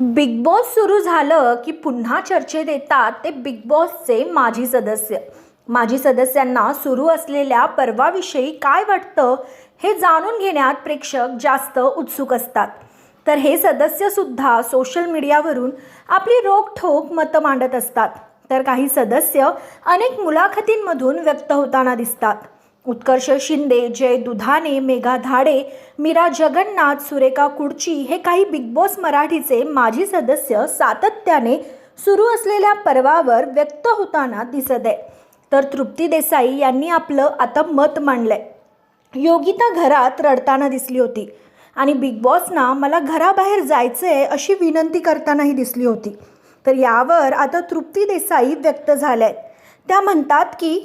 Big boss सुरू झालं की पुन्हा चर्चेत येतात ते बिग बॉसचे माजी सदस्य. माजी सदस्यांना सुरू असलेल्या पर्वाविषयी काय वाटतं हे जाणून घेण्यात प्रेक्षक जास्त उत्सुक असतात. तर हे सदस्यसुद्धा सोशल मीडियावरून आपली रोखठोक मतं मांडत असतात. तर काही सदस्य अनेक मुलाखतींमधून व्यक्त होताना दिसतात. उत्कर्ष शिंदे जय दुधाने मेघा धाडे मीरा जगन्नाथ सुरेखा कुडची हे काही बिग बॉस मराठीचे माजी सदस्य सातत्याने सुरू असलेल्या पर्वावर व्यक्त होताना दिसत आहे. तर तृप्ती देसाई यांनी आपलं आता मत मांडलंय. योगिता घरात रडताना दिसली होती आणि बिग बॉसना मला घराबाहेर जायचं आहे अशी विनंती करतानाही दिसली होती. तर यावर आता तृप्ती देसाई व्यक्त झाल्या आहेत त्या म्हणतात की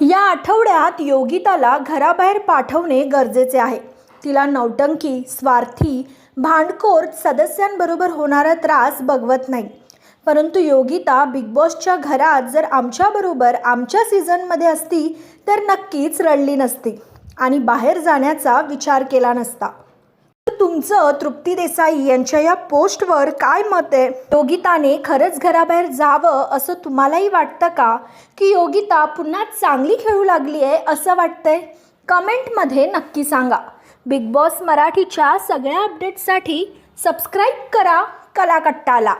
या आठवड्यात योगिताला घराबाहेर पाठवणे गरजेचे आहे. तिला नौटंकी स्वार्थी भांडखोर सदस्यांबरोबर होणारा त्रास बघवत नाही. परंतु योगिता बिग बॉसच्या घरात जर आमच्याबरोबर आमच्या सीझनमध्ये असती तर नक्कीच रडली नसती आणि बाहेर जाण्याचा विचार केला नसता. तुमचं तृप्ती देसाई यांच्या या पोस्टवर काय मत आहे? योगिताने खरंच घराबाहेर जावं असं तुम्हालाही वाटतं का? की योगिता पुन्हा चांगली खेळू लागली आहे असं वाटतंय? कमेंटमध्ये नक्की सांगा. बिग बॉस मराठीच्या सगळ्या अपडेट्ससाठी सबस्क्राईब करा कलाकट्टाला.